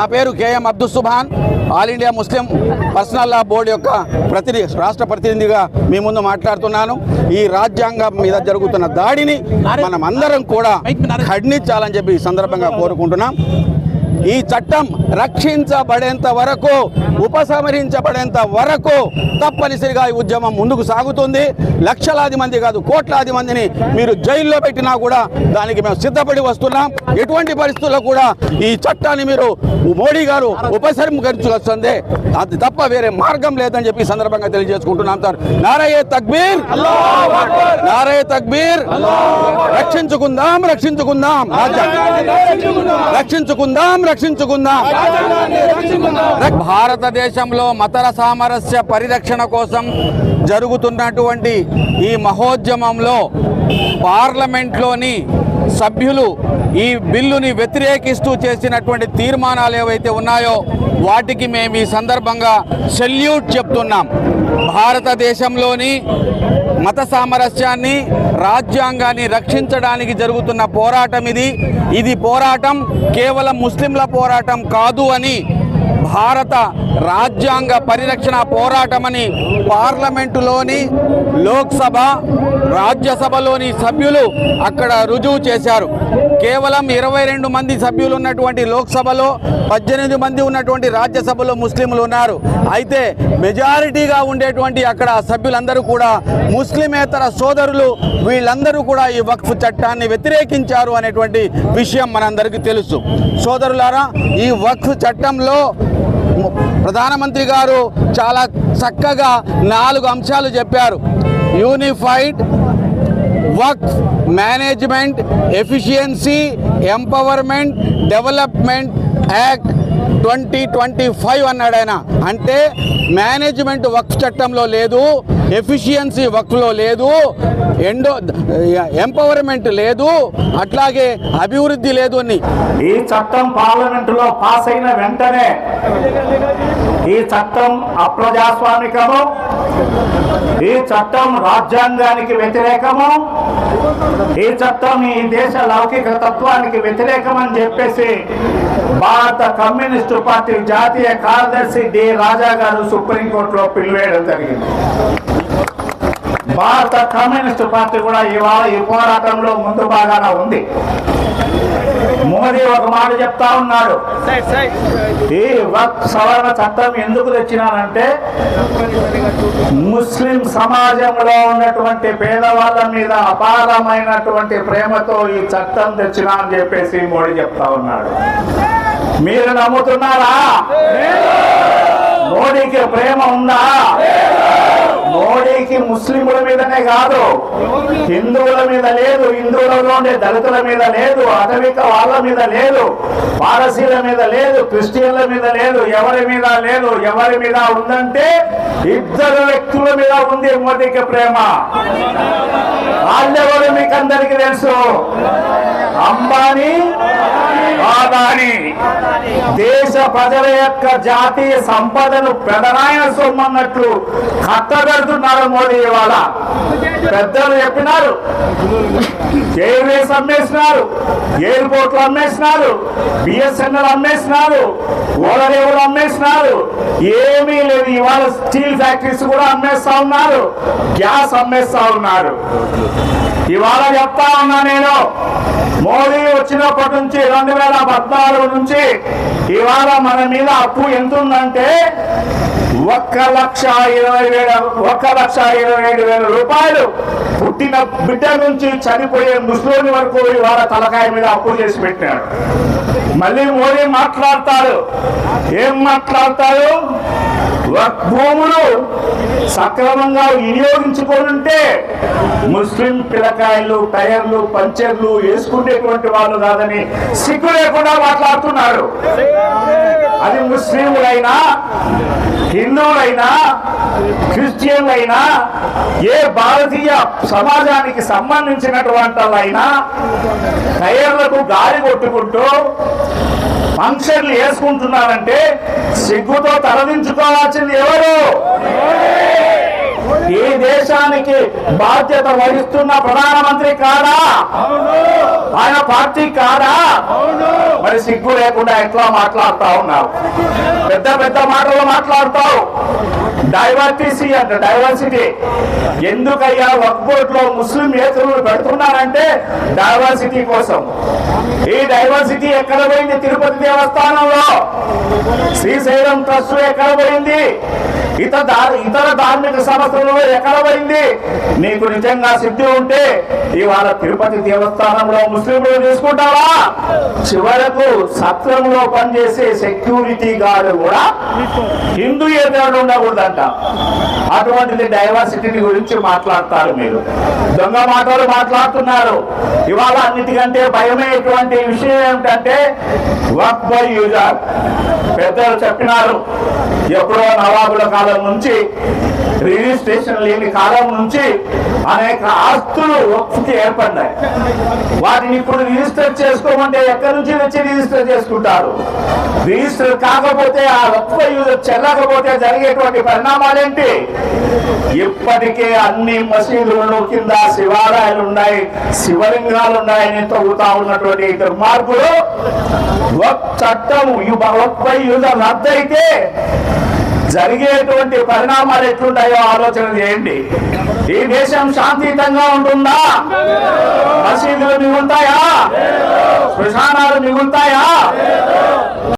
నా పేరు KM Abdul Subhan. All India Muslim Personal Law Board యొక్క ప్రతినిధి రాష్ట్ర ప్రతినిధిగా మీ ముందు మాట్లాడుతున్నాను. ఈ రాజ్యాంగం మీద జరుగుతున్న దాడిని మనం అందరం కూడా ఖండించాలని చెప్పి ఈ సందర్భంగా కోరుకుంటున్నాం. ఈ చట్టం రక్షించబడేంత వరకు ఉపసంహరించబడేంత వరకు తప్పనిసరిగా ఈ ఉద్యమం ముందుకు సాగుతుంది. లక్షలాది మంది కాదు కోట్లాది మందిని మీరు జైల్లో పెట్టినా కూడా దానికి మేము సిద్ధపడి వస్తున్నాం. ఎటువంటి పరిస్థితుల్లో కూడా ఈ చట్టాన్ని మీరు మోడీ గారు ఉపసంహరించుకొస్తుంది అది తప్ప వేరే మార్గం లేదని చెప్పి సందర్భంగా తెలియజేసుకుంటున్నాం సార్. నారయ్య తక్బీర్! నారయ్య తక్బీర్! రక్షించుకుందాం రక్షించుకుందాం. రక్షించుకుందాం. రక్షించుకుందాం భారతదేశంలో మతర సామరస్య పరిరక్షణ కోసం జరుగుతున్నటువంటి ఈ మహోద్యమంలో పార్లమెంట్లోని సభ్యులు ఈ బిల్లుని వ్యతిరేకిస్తూ చేసినటువంటి తీర్మానాలు ఏవైతే ఉన్నాయో వాటికి మేము ఈ సందర్భంగా సెల్యూట్ చెప్తున్నాం. భారతదేశంలోని మత సామరస్యాన్ని రాజ్యాంగాన్ని రక్షించడానికి జరుగుతున్న పోరాటం ఇది. ఇది పోరాటం కేవలం ముస్లింల పోరాటం కాదు అని భారత రాజ్యాంగ పరిరక్షణ పోరాటమని పార్లమెంటులోని లోక్సభ రాజ్యసభలోని సభ్యులు అక్కడ రుజువు చేశారు. కేవలం ఇరవై రెండు మంది సభ్యులు ఉన్నటువంటి లోక్సభలో పద్దెనిమిది మంది ఉన్నటువంటి రాజ్యసభలో ముస్లింలు ఉన్నారు. అయితే మెజారిటీగా ఉండేటువంటి అక్కడ సభ్యులందరూ కూడా ముస్లిమేతర సోదరులు వీళ్ళందరూ కూడా ఈ వక్ఫ్ చట్టాన్ని వ్యతిరేకించారు అనేటువంటి విషయం మనందరికీ తెలుసు. సోదరులారా ఈ వక్ఫ్ చట్టంలో ప్రధానమంత్రి గారు చాలా చక్కగా నాలుగు అంశాలు చెప్పారు. Unified work management efficiency empowerment development act twenty twenty five అన్నాడు ఆయన. అంటే మేనేజ్మెంట్ వర్క్ చట్టంలో లేదు ఎఫిషియన్సీ వర్క్లో లేదు ఎండో ఎంపవర్మెంట్ లేదు అట్లాగే అభివృద్ధి లేదు అని. ఈ చట్టం పార్లమెంటులో పాస్ అయిన వెంటనే ఈ చట్టం అప్రజాస్వామికము ఈ చట్టం రాజ్యాంగానికి వ్యతిరేకము ఈ చట్టం ఈ దేశ లౌకిక తత్వానికి వ్యతిరేకమని చెప్పేసి భారత కమ్యూనిస్టు పార్టీ జాతీయ కార్యదర్శి డి రాజా గారు సుప్రీంకోర్టులో పిలివేయడం జరిగింది. భారత కమ్యూనిస్టు పార్టీ కూడా ఇవాళ ఈ పోరాటంలో ముందు బాగాన ఉంది. మోదీ ఒక మాట చెప్తా ఉన్నాడు. ఈ వక్ సవరణ చట్టం ఎందుకు తెచ్చినానంటే ముస్లిం సమాజంలో ఉన్నటువంటి పేదవాళ్ళ మీద అపారమైనటువంటి ప్రేమతో ఈ చట్టం తెచ్చినా అని చెప్పేసి మోడీ చెప్తా ఉన్నాడు. మీరు నమ్ముతున్నారా? మోడీకి ప్రేమ ఉందా? మోడీకి ముస్లింల మీదనే కాదు. హిందువుల మీద లేదు హిందువులలో ఉండే దళితుల మీద లేదు అటవిక వాళ్ళ మీద లేదు పారసీల మీద లేదు క్రిస్టియన్ల మీద లేదు ఎవరి మీద లేదు ఎవరి మీద ఉందంటే ఇద్దరు వ్యక్తుల మీద ఉంది మోడీకి ప్రేమ. వాళ్ళెవరు మీకు అందరికీ తెలుసు? అంబానీ అదాని దేశ ప్రజల యొక్క జాతీయ సంపదను పెదనాయన సొమ్మన్నట్లు కట్టబెడుతున్నారు మోడీ ఇవాళ. పెద్దలు చెప్పినారు. ఎయిర్వేస్ అమ్మేసినారు. ఎయిర్పోర్ట్లు అమ్మేసినారు. బిఎస్ఎన్ఎల్ అమ్మేసినారు. ఓలరేవులు అమ్మేసినారు. ఏ స్టీల్ ఫ్యాక్టరీస్ కూడా అమ్మేస్తా ఉన్నారు. గ్యాస్ అమ్మేస్తా ఉన్నారు. ఇవాళ చెప్తా ఉన్నా నేను మోదీ వచ్చినప్పటి నుంచి రెండు వేల పద్నాలుగు నుంచి ఇవాళ మన మీద అప్పు ఎంత ఉందంటే ఒక్క లక్ష ఇరవై వేల ఒక్క లక్ష ఇరవై ఏడు వేల రూపాయలు పుట్టిన బిడ్డ నుంచి చనిపోయే ముస్లిం వరకు ఇవాళ తలకాయ మీద అప్పు చేసి పెట్టాడు మళ్ళీ మోదీ మాట్లాడతాడు. ఏం మాట్లాడతాడు? భూములు సక్రమంగా వినియోగించుకోనుంటే ముస్లిం పిల్లకాయలు టైర్లు పంచర్లు వేసుకునేటువంటి వాళ్ళు కాదని సిగ్గు లేకుండా మాట్లాడుతున్నారు. అది ముస్లింలైనా హిందువులైనా క్రిస్టియన్లైనా ఏ భారతీయ సమాజానికి సంబంధించినటువంటి వాళ్ళైనా టైర్లకు గాలి కొట్టుకుంటూ ఫంక్షన్లు వేసుకుంటున్నారంటే సిగ్గుతో తలదించుకోవాల్సింది ఎవరు? ఈ దేశానికి బాధ్యత వహిస్తున్న ప్రధానమంత్రి కాదా? ఆయన పార్టీ కాదా? మరి సిగ్గు లేకుండా ఎట్లా మాట్లాడుతా ఉన్నావు పెద్ద పెద్ద మాటలు మాట్లాడతావు. డైవర్టీసీ అంట డైవర్సిటీ. ఎందుకయ్యా వక్బోర్డ్లో ముస్లిం నేతలు పెడుతున్నారంటే డైవర్సిటీ కోసం. ఈ డైవర్సిటీ ఎక్కడ పోయింది? తిరుపతి దేవస్థానంలో. శ్రీశైలం ట్రస్ట్ ఎక్కడ పోయింది? ఇతర ఇతర ధార్మిక సంస్థలలో ఎక్కడ నీకు నిజంగా సిద్ధి ఉంటే ఇవాళ తిరుపతి దేవస్థానంలో ముస్లింలు తీసుకుంటావా చివరకు సత్రంలో పనిచేసే సెక్యూరిటీ గార్డు కూడా హిందూ ఏదైనా ఉండకూడదంట. అటువంటిది డైవర్సిటీ గురించి మాట్లాడతారు మీరు. దొంగ మాటలు మాట్లాడుతున్నారు. ఇవాళ అన్నిటికంటే భయమేటువంటి విషయం ఏమిటంటే వర్క్ బై యూజర్. పెద్దలు చెప్పినారు ఎప్పుడో నవాబుల కాలం నుంచి రిజిస్ట్రేషన్ లేని కాలం నుంచి అనేక ఆస్తులు వక్ఫ్కి ఏర్పడ్డాయి వాటిని ఇప్పుడు రిజిస్టర్ చేసుకోమంటే ఎక్కడి నుంచి వచ్చి రిజిస్టర్ చేసుకుంటారు? రిజిస్టర్ కాకపోతే ఆ వక్ఫ్ యూజర్ చెల్లకపోతే జరిగేటువంటి పరిణామాలేంటి? ఇప్పటికే అన్ని మసీదులలో కింద శివాలయాలు ఉన్నాయి శివలింగాలు ఉన్నాయని తగ్గుతా ఉన్నటువంటి దుర్మార్గులు చట్టం వక్ఫ్ యూజర్ జరిగేటువంటి పరిణామాలు ఎట్లుంటాయో ఆలోచన చేయండి. ఈ దేశం శాంతియుతంగా ఉంటుందా? మసీదులు మిగులుతాయా? శ్మశానాలు మిగులుతాయా?